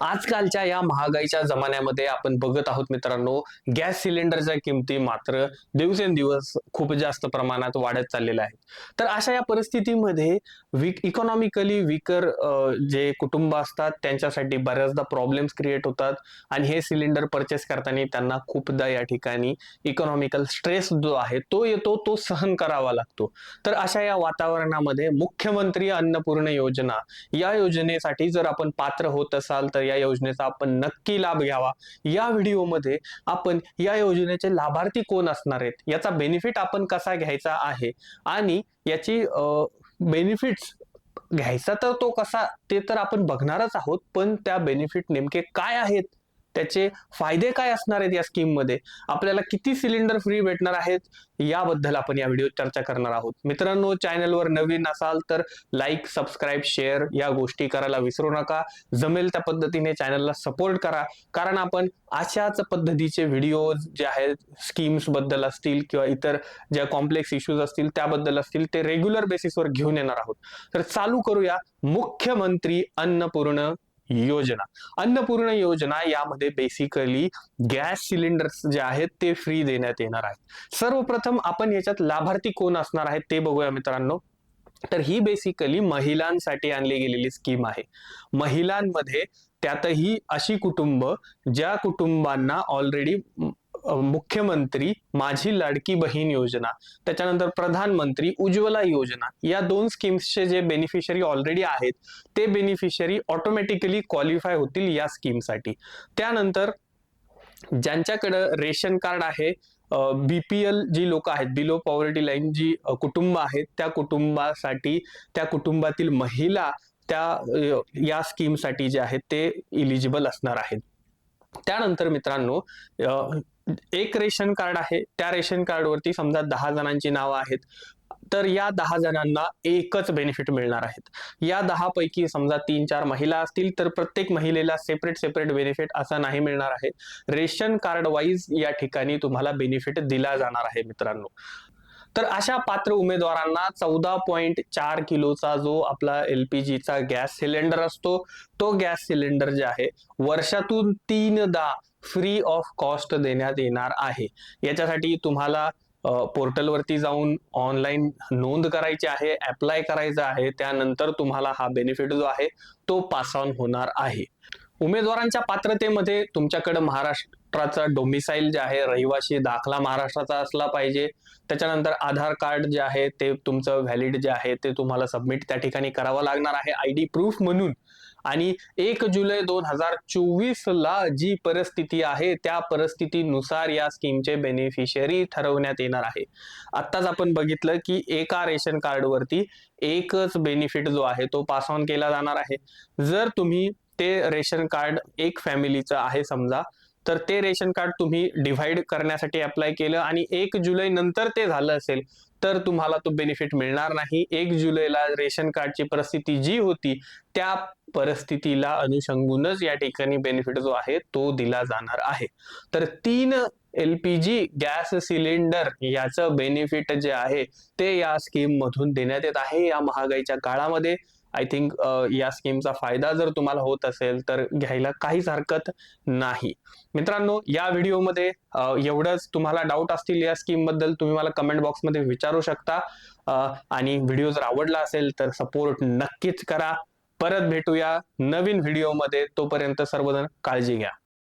आजकालच्या या महागाईच्या जमान्यामध्ये आपण बघत आहोत मित्रांनो गॅस सिलेंडरच्या किमती मात्र दिवसेंदिवस खूप जास्त प्रमाणात वाढत चाललेल्या आहेत. तर अशा या परिस्थितीमध्ये वीक इकॉनॉमिकली विकर जे कुटुंब असतात त्यांच्यासाठी बऱ्याचदा प्रॉब्लेम्स क्रिएट होतात आणि हे सिलेंडर परचेस करताना त्यांना खूपदा या ठिकाणी इकॉनॉमिकल स्ट्रेस जो आहे तो येतो तो सहन करावा लागतो. तर अशा या वातावरणामध्ये मुख्यमंत्री अन्नपूर्ण योजना या योजनेसाठी जर आपण पात्र होत असाल तर या योजनेचा आपण नक्की लाभ घ्यावा. या व्हिडिओमध्ये आपण या योजनेचे लाभार्थी कोण असणार आहेत? याचा बेनिफिट आपण कसा घ्यायचा आहे? आणि याची बेनिफिट्स घ्यायचा तर तो कसा ते तर आपण बघणारच आहोत पण त्या बेनिफिट नेमके काय आहेत? त्याचे फायदे काय असणार आहेत या स्कीममध्ये? आपल्याला किती सिलेंडर फ्री भेटणार आहेत? याबद्दल आपण या व्हिडिओत चर्चा करणार आहोत. मित्रांनो चॅनलवर नवीन असाल तर लाईक सबस्क्राईब शेअर या गोष्टी करायला विसरू नका. जमेल त्या पद्धतीने चॅनलला सपोर्ट करा. कारण आपण अशाच पद्धतीचे व्हिडिओ जे आहेत स्कीम्सबद्दल असतील किंवा इतर ज्या कॉम्प्लेक्स इश्यूज असतील त्याबद्दल असतील ते रेग्युलर बेसिसवर घेऊन येणार आहोत. तर चालू करूया मुख्यमंत्री अन्नपूर्ण योजना. अन्नपूर्ण योजना यामध्ये बेसिकली गॅस सिलेंडर्स जे आहेत ते फ्री देण्यात येणार आहेत. सर्वप्रथम आपण याच्यात लाभार्थी कोण असणार आहेत ते बघूया मित्रांनो. तर ही बेसिकली महिलांसाठी आणली गेलेली स्कीम आहे. महिलांमध्ये त्यातही अशी कुटुंब ज्या कुटुंबांना ऑलरेडी मुख्यमंत्री माझी लाडकी बहीण योजना त्याच्यानंतर प्रधानमंत्री उज्ज्वला योजना या दोन स्कीम्सचे जे बेनिफिशरी ऑलरेडी आहेत ते बेनिफिशरी ऑटोमॅटिकली क्वालिफाय होतील या स्कीमसाठी. त्यानंतर ज्यांच्याकडं रेशन कार्ड आहे बीपीएल जी लोक आहेत बिलो पॉवर्टी लाईन जी कुटुंब आहेत त्या कुटुंबासाठी त्या कुटुंबातील महिला त्या या स्कीमसाठी जे आहेत ते इलिजिबल असणार आहेत. त्यानंतर मित्रांनो एक रेशन कार्ड आहे. त्या रेशन कार्डवरती समजा दहा जणांची नावं आहेत. तर या दहा जणांना एकच बेनिफिट मिळणार आहेत. या दहा पैकी समजा तीन चार महिला असतील तर प्रत्येक महिलेला सेपरेट सेपरेट बेनिफिट असा नाही मिळणार आहे. रेशन कार्ड वाईज या ठिकाणी तुम्हाला बेनिफिट दिला जाणार आहे मित्रांनो. तर अशा पात्र उमेदवारांना चौदा पॉईंट चार किलोचा जो आपला एलपीजीचा गॅस सिलेंडर असतो तो गॅस सिलेंडर जे आहे वर्षातून तीनदा फ्री ऑफ कॉस्ट देण्यात येणार आहे. याच्यासाठी तुम्हाला पोर्टलवरती जाऊन ऑनलाईन नोंद करायची आहे अप्लाय करायचं आहे त्यानंतर तुम्हाला हा बेनिफिट जो आहे तो पास ऑन होणार आहे. उमेदवारांच्या पात्रतेमध्ये तुमच्याकडे महाराष्ट्र महाराष्ट्राचा डोमिसाईल जे आहे रहिवासी दाखला महाराष्ट्राचा असला पाहिजे. त्याच्यानंतर आधार कार्ड जे आहे ते तुमचं व्हॅलिड जे आहे ते तुम्हाला सबमिट त्या ठिकाणी करावं लागणार आहे. आय डी प्रूफ म्हणून. आणि एक जुलै दोन हजार चोवीस ला जी परिस्थिती आहे त्या परिस्थितीनुसार या स्कीमचे बेनिफिशियरी ठरवण्यात येणार आहे. आत्ताच आपण बघितलं की एका रेशन कार्डवरती एकच बेनिफिट जो आहे तो पास ऑन केला जाणार आहे. जर तुम्ही ते रेशन कार्ड एक फॅमिलीचं आहे समजा तर ते रेशन कार्ड तुम्ही डिव्हाइड करण्यासाठी अप्लाय केलं आणि एक जुलै नंतर ते झालं असेल तर तुम्हाला तो बेनिफिट मिळणार नाही. एक जुलैला रेशन कार्डची परिस्थिती जी होती त्या परिस्थितीला अनुषंगूनच या ठिकाणी बेनिफिट जो आहे तो दिला जाणार आहे. तर तीन एलपीजी गॅस सिलेंडर याचं बेनिफिट जे आहे ते या स्कीम मधून देण्यात येत आहे. या महागाईच्या काळामध्ये आय थिंक या स्कीमचा फायदा जर तुम्हाला होत असेल तर घ्यायला काहीच हरकत नाही. मित्रांनो या व्हिडिओमध्ये एवढंच. तुम्हाला डाऊट असतील या स्कीमबद्दल तुम्ही मला कमेंट बॉक्समध्ये विचारू शकता. आणि व्हिडिओ जर आवडला असेल तर सपोर्ट नक्कीच करा. परत भेटूया नवीन व्हिडिओमध्ये तोपर्यंत सर्वजण काळजी घ्या.